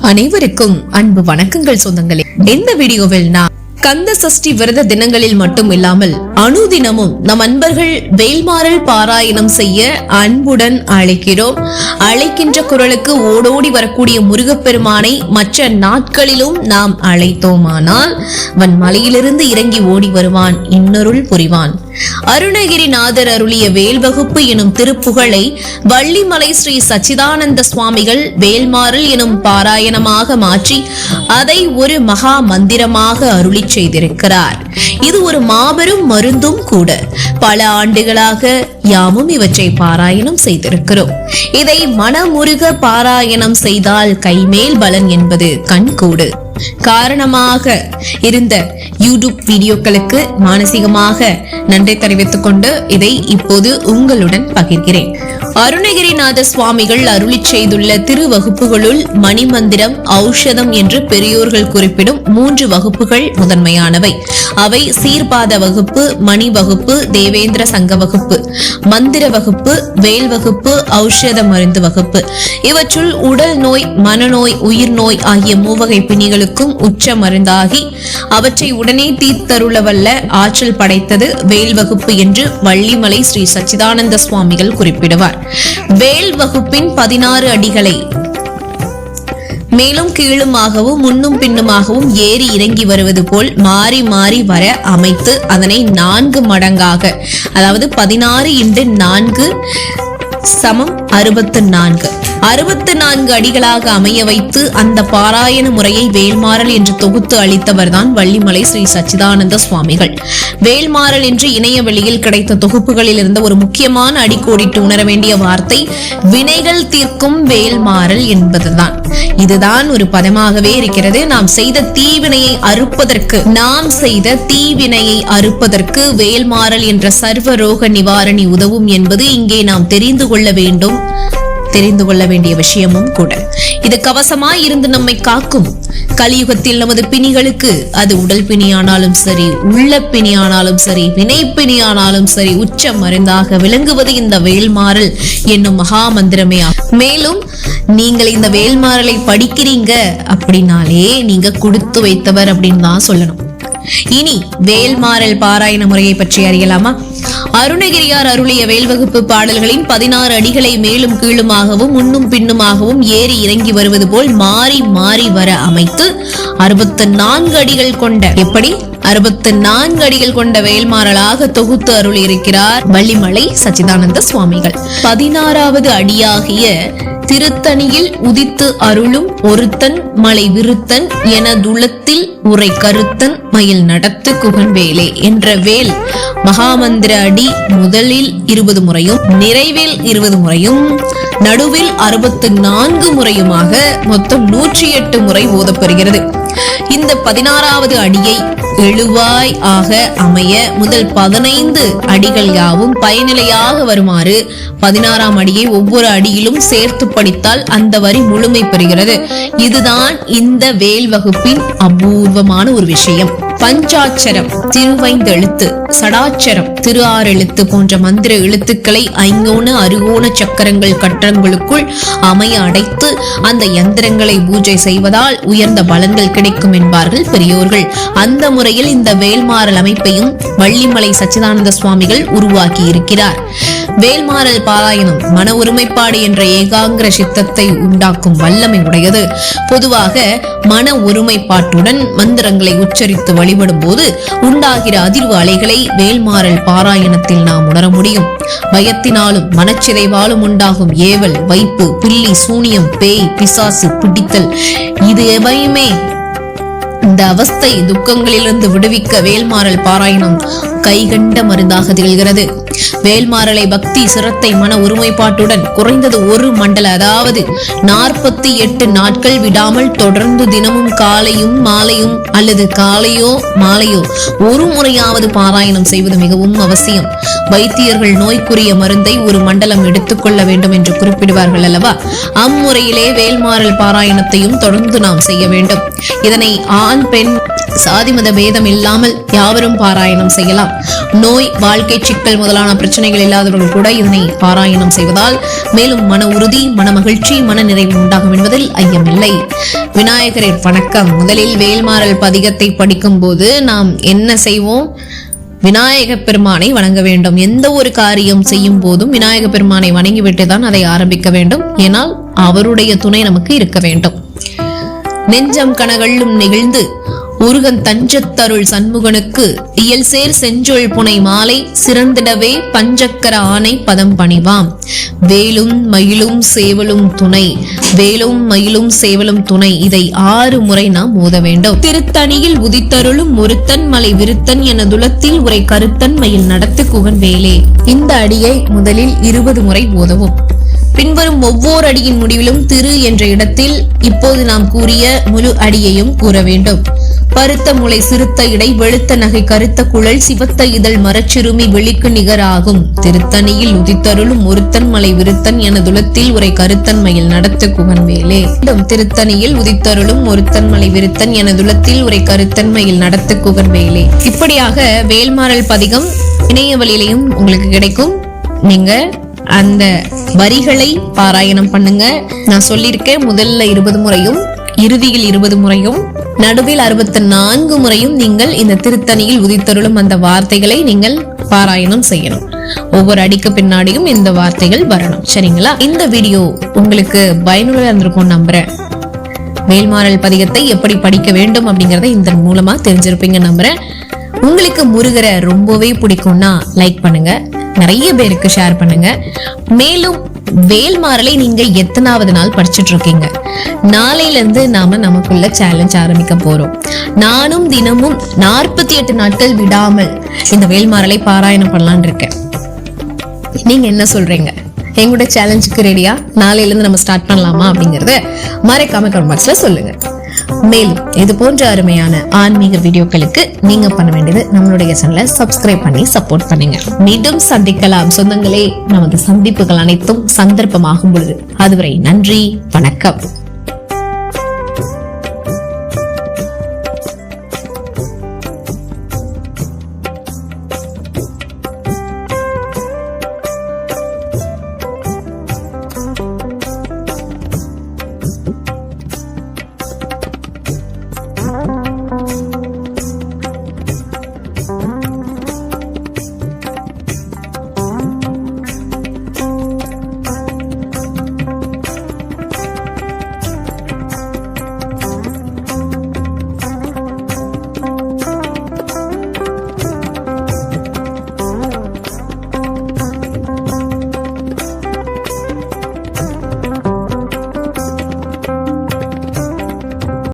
அனைவருக்கும் அன்பு வணக்கங்கள் சொந்தங்களே. இந்த வீடியோவில் நான் கந்த சஷ்டி விரத தினங்களில் மட்டும் இல்லாமல் அனுதினமும் நம் அன்பர்கள் வேல்மாறல் பாராயணம் செய்ய அன்புடன் அழைக்கிறோம். அழைக்கின்ற குரலுக்கு ஓடோடி வரக்கூடிய முருகப்பெருமானை மற்ற நாட்களிலும் நாம் அழைத்தோமானால் வன் மலையிலிருந்து இறங்கி ஓடி வருவான் இன்னொருள் புரிவான். அருணகிரிநாதர் அருளிய வேல் வகுப்பு எனும் திருப்புகழை வள்ளிமலை ஸ்ரீ சச்சிதானந்த சுவாமிகள் வேல்மாறல் எனும் பாராயணமாக மாற்றி அதை ஒரு மகா மந்திரமாக அருளி செய்திருக்கிறார். இது ஒரு மாபெரும் மருந்தும் கூட. பல ஆண்டுகளாக யாமும் இவற்றை பாராயணம் செய்திருக்கிறோம். இதை மனமுருக பாராயணம் செய்தால் கைமேல் பலன் என்பது கண்கூடு. காரணமாக இருந்த யூடியூப் வீடியோக்களுக்கு மானசீகமாக நன்றி தெரிவித்துக் கொண்டு இதை இப்போது உங்களுடன் பகிர்கிறேன். அருணகிரிநாத சுவாமிகள் அருளி செய்துள்ள திருவகுப்புகளுள் மணிமந்திரம் ஔஷதம் என்று பெரியோர்கள் குறிப்பிடும் மூன்று வகுப்புகள் முதன்மையானவை. அவை சீர்பாத வகுப்பு மணி வகுப்பு தேவேந்திர சங்க வகுப்பு மந்திர வகுப்பு வேல் வகுப்பு ஔஷத மருந்து வகுப்பு. இவற்றுள் உடல் நோய் மனநோய் உயிர் நோய் ஆகிய மூவகை பிணிகளுக்கும் உச்ச மருந்தாகி அவற்றை உடனே தீர்த்தருளவல்ல ஆற்றல் படைத்தது வேல் வகுப்பு என்று வள்ளிமலை ஸ்ரீ சச்சிதானந்த சுவாமிகள் குறிப்பிடுவார். வேல் வகுப்பின் பதினாறு அடிகளை மேலும் கீழுமாகவும் முன்னும் பின்னுமாகவும் ஏறி இறங்கி வருவது போல் மாறி மாறி வர அமைத்து அதனை நான்கு மடங்காக அதாவது பதினாறு இன்று நான்கு சமம் அறுபத்து நான்கு. அறுபத்து நான்கு அடிகளாக அமைய வைத்து அந்த பாராயண முறையை வேல்மாறல் என்று தொகுத்து அளித்தவர்தான் வள்ளிமலை ஸ்ரீ சச்சிதானந்த சுவாமிகள். வேல்மாறல் என்று இணைய வெளியில் கிடைத்த தொகுப்புகளில் இருந்த ஒரு முக்கியமான அடிக்கோடிட்டு உணர வேண்டிய வார்த்தை வினைகள் தீர்க்கும் வேல்மாறல் என்பதுதான். இதுதான் ஒரு பதமாகவே இருக்கிறது. நாம் செய்த தீவினையை அறுப்பதற்கு நாம் செய்த தீவினையை அறுப்பதற்கு வேல்மாறல் என்ற சர்வ ரோக நிவாரணி உதவும் என்பது இங்கே நாம் தெரிந்து கொள்ள வேண்டும். தெரிந்து கொள்ள வேண்டிய விஷயமும் கூட. இது கவசமாய் இருந்து நம்மை காக்கும். கலியுகத்தில் நமது பிணிகளுக்கு அது உடல் பிணியானாலும் சரி உள்ள பிணியானாலும் சரி வினை பிணியானாலும் சரி உச்ச மருந்தாக விளங்குவது இந்த வேல்மாறல் என்னும் மகா மந்திரமே மேலும் நீங்கள் இந்த வேல்மாறலை படிக்கிறீங்க அப்படின்னாலே நீங்க கொடுத்து வைத்தவர் அப்படின்னு தான் சொல்லணும். இனி வேல்மாறல் பாராயண முறையை பற்றி அறியலாமா? அருணகிரியார் அருளிய வேல்வகுப்பு பாடல்களின் பதினாறு அடிகளை மேலும் கீழுமாகவும் முன்னும் பின்னுமாகவும் ஏறி இறங்கி வருவது போல் மாறி மாறி வர அமைத்து அறுபத்து நான்கு அடிகள் கொண்ட எப்படி? அறுபத்து நான்கு அடிகள் கொண்ட வேல்மாறலாக தொகுத்து அருள் இருக்கிறார் வள்ளிமலை சச்சிதானந்த சுவாமிகள். பதினாறாவது அடியாகிய திருத்தணியில் உதித்து அருளும் ஒருத்தன் மலை விருத்தன் எனதுளத்தில் உரை கருத்தன் மயில் நடத்து குகன் வேலே என்ற வேல். மகாமந்திர அடி முதலில் இருபது முறையும் நிறைவில் இருபது முறையும் நடுவில் அறுபத்து நான்கு முறையுமாக மொத்தம் நூற்றி எட்டு முறை ஓதப்பெறுகிறது. இந்த பதினாறாவது அடியை எழுவாய் ஆக அமைய முதல் பதினைந்து அடிகள் யாவும் பயனிலையாக வருமாறு பதினாறாம் அடியை ஒவ்வொரு அடியிலும் சேர்த்து படித்தால் அந்த வரி முழுமை பெறுகிறது. இதுதான் இந்த வேல் வகுப்பின் அபூர்வமான ஒரு விஷயம். பஞ்சாட்சரம் திருவைந்தெழுத்து. சடாச்சரம் திரு ஆறு எழுத்து போன்ற மந்திர எழுத்துக்களை ஐங்கோண அருகோண சக்கரங்கள் கட்டங்களுக்குள் அமைய அடைத்து அந்த யந்திரங்களை பூஜை செய்வதால் உயர்ந்த பலன்கள் கிடைக்கும் என்பார்கள் பெரியோர்கள். அந்த முறையில் இந்த வேல்மாறல் அமைப்பையும் வள்ளிமலை சச்சிதானந்த சுவாமிகள் உருவாக்கி இருக்கிறார். வேல்மாறல் பாராயணம் மன ஒருமைப்பாடு என்ற ஏகாங்கிர சித்தத்தை உண்டாக்கும் வல்லமை உடையது. பொதுவாக மன ஒருமைப்பாட்டுடன் மந்திரங்களை உச்சரித்து வழிபடும் போது உண்டாகிற அதிர்வு அலைகளை வேல்மாறல் பாராயணத்தில் நாம் உணர முடியும். பயத்தினாலும் மனச்சிதைவாலும் உண்டாகும் ஏவல் வைப்பு பில்லி சூனியம் பேய் பிசாசு பிடித்தல் இது எவையுமே அந்த அவஸ்தை துக்கங்களிலிருந்து விடுவிக்க வேல்மாறல் பாராயணம் கைகண்ட மருந்தாக திகழ்கிறது. வேல்மாறலை பக்தி சிரத்தை மன ஒருமைப்பாட்டுடன் குறைந்தது ஒரு மண்டல அதாவது நாற்பத்தி எட்டு நாட்கள் விடாமல் தொடர்ந்து தினமும் காலையும் மாலையும் அல்லது காலையோ மாலையோ ஒரு முறையாவது பாராயணம் செய்வது மிகவும் அவசியம். வைத்தியர்கள் நோய்க்குரிய மருந்தை ஒரு மண்டலம் எடுத்துக்கொள்ள வேண்டும் என்று குறிப்பிடுவார்கள் அல்லவா? அம்முறையிலே வேல்மாறல் பாராயணத்தையும் தொடர்ந்து நாம் செய்ய வேண்டும். இதனை ஆண் பெண் சாதி மத பேதம் இல்லாமல் யாவரும் பாராயணம் செய்யலாம். நோய் வாழ்க்கை சிக்கல் முதலான பிரச்சனைகள் இல்லாதவர்கள் கூட இதனை பாராயணம் செய்வதால் மேலும் மன உறுதி மன மகிழ்ச்சி மன நிறைவு உண்டாகும் என்பதில் ஐயமில்லை. விநாயகரின் வணக்கம். முதலில் வேல்மாறல் பதிகத்தை படிக்கும் போது நாம் என்ன செய்வோம்? விநாயக பெருமானை வணங்க வேண்டும். எந்த ஒரு காரியம் செய்யும் போதும் விநாயக பெருமானை வணங்கிவிட்டு தான் அதை ஆரம்பிக்க வேண்டும். ஏனால் அவருடைய துணை நமக்கு இருக்க வேண்டும். நெஞ்சம் கனகள்ளும் நெகிழ்ந்து முருகன் தஞ்சத்தருள் சண்முகனுக்கு இயல் சேர் செஞ்சொல் புனை மாலை சிறந்திடவே பஞ்சக்கர ஆணை பதம் பணிவாம். வேலும் மயிலும் சேவலும் துணை வேலும் மயிலும் சேவலும் துணை இதை ஆறு முறை நாம் ஓத வேண்டும். திருத்தணியில் உதித்தருளும் ஒருத்தன் மலை விருத்தன் என துலத்தில் உரை கருத்தன் மயில் நடத்து குகன் வேலே. இந்த அடியை முதலில் இருபது முறை ஓதவும். பின்வரும் ஒவ்வொரு அடியின் முடிவிலும் திரு என்ற இடத்தில் இப்போது நாம் கூறிய முழு அடியையும் கூற வேண்டும். பருத்த முளை சிறுத்த இடை வெளுத்த நகை கருத்த குழல் சிவத்த இதழ் மரச்சிறுமி வெளிக்கு நிகராகும் திருத்தணியில் உதித்தருளும் ஒருத்தன் மலை விருத்தன் என துலத்தில் உரை கருத்தன்மையில் நடத்து குகன் மேலே. திருத்தணியில் உதித்தருளும் ஒருத்தன் மலை விருத்தன் என துலத்தில் உரை கருத்தன்மையில் நடத்து குகன் மேலே. இப்படியாக வேல்மாறல் பதிகம் இணைய வழியிலையும் உங்களுக்கு கிடைக்கும். நீங்க அந்த வரிகளை பாராயணம் பண்ணுங்க. நான் சொல்லியிருக்கேன் முதல்ல இருபது முறையும் இறுதியில் இருபது முறையும் நடுவில் அறுபத்தி நான்கு முறையும் நீங்கள் இந்த திருத்தணியில் உதித்தருளும் அந்த வார்த்தைகளை நீங்கள் பாராயணம் செய்யணும். ஒவ்வொரு அடிக்கு பின்னாடியும் இந்த வார்த்தைகள் வரணும். சரிங்களா? இந்த வீடியோ உங்களுக்கு பயனுள்ளதாக இருந்திருக்கும் நம்புறேன். வேல்மாறல் பதிகத்தை எப்படி படிக்க வேண்டும் அப்படிங்கறத இந்த மூலமா தெரிஞ்சிருப்பீங்க நம்புறேன். உங்களுக்கு முருகரை ரொம்பவே பிடிக்கும்னா லைக் பண்ணுங்க. நிறைய பேருக்கு ஷேர் பண்ணுங்க. மேலும் வேல்மாறலை நீங்க எத்தனாவது நாள் படிச்சுட்டு இருக்கீங்க நாளையில இருந்து நாம நமக்குள்ள சேலஞ்ச் ஆரம்பிக்க போறோம். நானும் தினமும் நாற்பத்தி எட்டு நாட்கள் விடாமல் இந்த வேல்மாறலை பாராயணம் பண்ணலாம்னு இருக்கேன். நீங்க என்ன சொல்றீங்க? எங்களோட சேலஞ்சுக்கு ரெடியா நாளையில இருந்து நம்ம ஸ்டார்ட் பண்ணலாமா அப்படிங்கறத மறைக்காம கமெண்ட் பாக்ஸ்ல சொல்லுங்க. மேலும் இது போன்ற அருமையான ஆன்மீக வீடியோக்களுக்கு நீங்க பண்ண வேண்டியது நம்மளுடைய சேனலை சப்ஸ்கிரைப் பண்ணி சப்போர்ட் பண்ணுங்க. மீண்டும் சந்திக்கலாம். சொந்தங்களே நமது சந்திப்புகள் அனைத்தும் சந்தர்ப்பமாகும் பொழுது. அதுவரை நன்றி வணக்கம்.